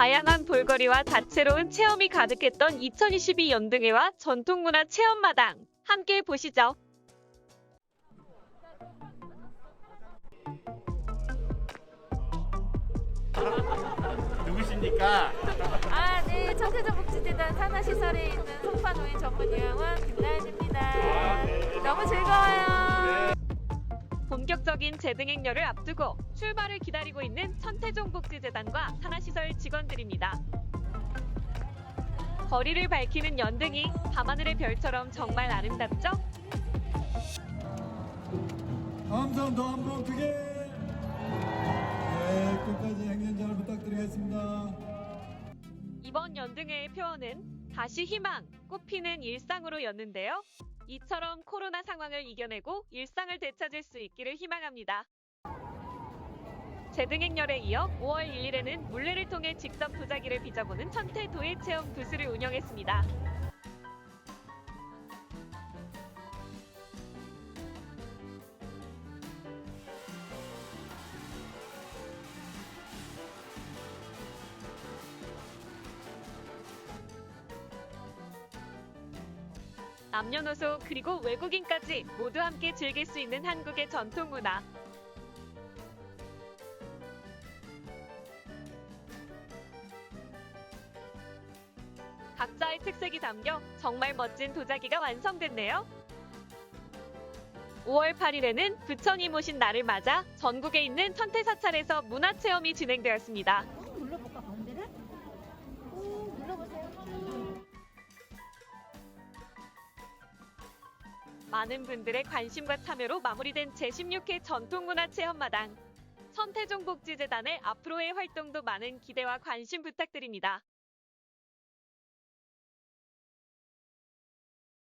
다양한 볼거리와 다채로운 체험이 가득했던 2022 연등회와 전통문화 체험마당 함께 보시죠. 누구십니까? 아, 네. 천태전복지재단 산하시설에 있는 송파노인 전문 요양원 김나연입니다. 너무 즐거워요. 본격적인 재등 행렬을 앞두고 출발을 기다리고 있는 천태종복지재단과 산하시설 직원들입니다. 거리를 밝히는 연등이 밤하늘의 별처럼 정말 아름답죠? 함성 더한번 크게 네 끝까지 행진 잘 부탁드리겠습니다 이번 연등회의 표어는 다시 희망, 꽃피는 일상으로였는데요. 이처럼 코로나 상황을 이겨내고 일상을 되찾을 수 있기를 희망합니다. 재등행렬에 이어 5월 1일에는 물레를 통해 직접 도자기를 빚어보는 천태 도예 체험 부스를 운영했습니다. 남녀노소 그리고 외국인까지 모두 함께 즐길 수 있는 한국의 전통 문화. 각자의 특색이 담겨 정말 멋진 도자기가 완성됐네요. 5월 8일에는 부처님 오신 날을 맞아 전국에 있는 천태사찰에서 문화체험이 진행되었습니다. 꾹 눌러볼까 가운데를? 꾹 눌러보세요. 많은 분들의 관심과 참여로 마무리된 제16회 전통문화체험마당. 천태종복지재단의 앞으로의 활동도 많은 기대와 관심 부탁드립니다.